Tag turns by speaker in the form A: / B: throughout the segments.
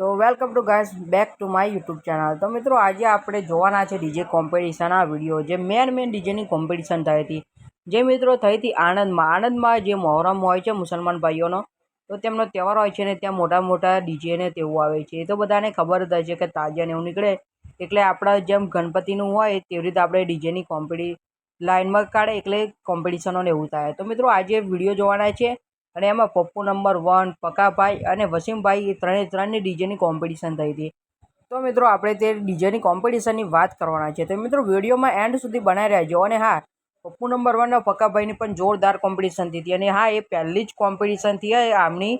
A: તો welcome to guys back to my YouTube channel તો મિત્રો, આજે આપણે જોવાના છે ડીજે કોમ્પિટિશન આ વીડિયો જે મેન મેન ડીજેની કોમ્પિટિશન થઈ હતી. જે મિત્રો થઈ હતી આણંદમાં. આણંદમાં જે મોહરમ હોય છે મુસલમાન ભાઈઓનો, તો તેમનો તહેવાર હોય છે ને ત્યાં મોટા મોટા ડીજેને તેવું આવે છે. એ તો બધાને ખબર જ છે કે તાજિયાને એવું નીકળે. એટલે આપણા જેમ ગણપતિનું હોય તેવી રીતે આપણે ડીજેની કોમ્પિટી લાઇનમાં કાઢે એટલે કોમ્પિટિશનો ને એવું થાય. તો મિત્રો, આજે વીડિયો જોવાના છે અને એમાં પપ્પુ નંબર વન પકાભાઈ અને વસીમભાઈ એ ત્રણે ત્રણની ડીજેની કોમ્પિટિશન થઈ હતી. તો મિત્રો, આપણે તે ડીજેની કોમ્પિટિશનની વાત કરવાના છે. તો મિત્રો વિડીયોમાં એન્ડ સુધી બનાવી રહેજો અને હા, પપ્પુ નંબર વન પકાભાઈની પણ જોરદાર કોમ્પિટિશન થઈ હતી. અને હા, એ પહેલી જ કોમ્પિટિશન થઈ આમની,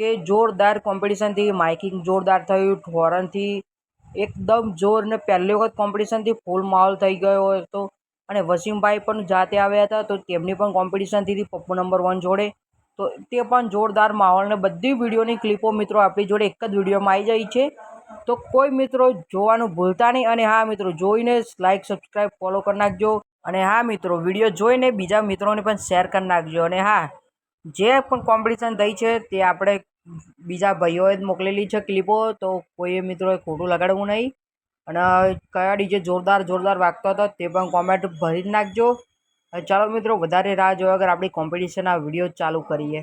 A: કે જોરદાર કોમ્પિટિશન થઈ. માઇકિંગ જોરદાર થયું હોરનથી એકદમ જોર ને પહેલી વખત કોમ્પિટિશનથી ફૂલ માહોલ થઈ ગયો હતો. અને વસીમભાઈ પણ જાતે આવ્યા હતા, તો તેમની પણ કોમ્પિટિશન હતી પપ્પુ નંબર વન જોડે. તો તે પણ જોરદાર માહોલ ને બધી વિડીયોની ક્લિપો મિત્રો આપણી જોડે એક જ વિડીયોમાં આવી જાય છે. તો કોઈ મિત્રો જોવાનું ભૂલતા નહીં અને હા મિત્રો જોઈને લાઇક સબસ્ક્રાઈબ ફોલો કરી નાખજો. અને હા મિત્રો વીડિયો જોઈને બીજા મિત્રોને પણ શેર કરી નાખજો. અને હા, જે પણ કોમ્પિટિશન થઈ છે તે આપણે બીજા ભાઈઓએ જ મોકલેલી છે ક્લિપો તો કોઈએ મિત્રોએ ખોટું લગાડવું નહીં. અને કયા ડીજે જોરદાર જોરદાર વાગતો હતો તે પણ કોમેન્ટ ભરી જ નાખજો. ચાલો મિત્રો વધારે રાહ જોયા વગર આપણી કોમ્પિટિશનના વીડિયો ચાલુ કરીએ.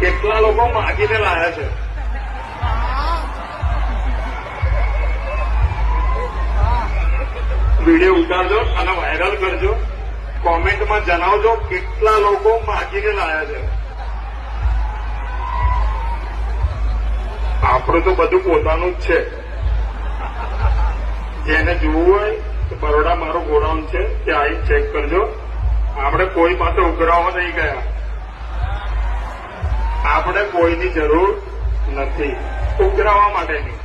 B: કેટલા લોકો માગીને લાયા છે? વીડિયો ઉતારજો અને વાયરલ કરજો. કોમેન્ટમાં જણાવજો કેટલા લોકો માગીને લાયા છે. આપણે તો બધું પોતાનું જ છે. જેને જોવું હોય તો બરોડા મારું ગોડાઉન છે, ત્યાં આવી ચેક કરજો. આપણે કોઈ પાસે ઉઘરાવા નહીં ગયા. આપણે કોઈની જરૂર નથી. ઉઘરાવા માટેની.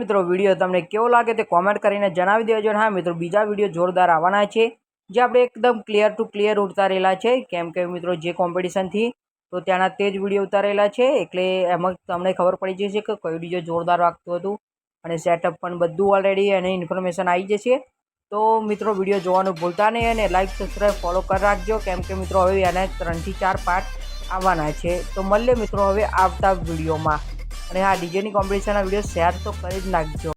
A: મિત્રો, વીડિયો તમને કેવો લાગે તે કોમેન્ટ કરીને જણાવી દેજો હા, મિત્રો, બીજા વીડિયો જોરદાર આવવાના છે, જે આપણે એકદમ ક્લિયર ટુ ક્લિયર ઉતારેલા છે, કેમ કે મિત્રો, જે કોમ્પિટિશનથી તો ત્યાંના તે જ વીડિયો ઉતારેલા છે, એટલે એમાં તમને ખબર પડી જશે કે કયું વીડિયો જોરદાર વાગતું હતું, અને સેટઅપ પણ બધું ઓલરેડી એની ઇન્ફોર્મેશન આવી જશે. તો મિત્રો, વીડિયો જોવાનું ભૂલતા નહીં અને લાઈક સબસ્ક્રાઈબ ફોલો કરી રાખજો, કેમ કે મિત્રો, હવે એના ત્રણથી ચાર પાર્ટ આવવાના છે. તો મળીએ મિત્રો, હવે આવતા વિડીયોમાં. અને હા ડીજેની કોમ્પિટિશનના વીડિયો શેર તો કરી જ નાખજો.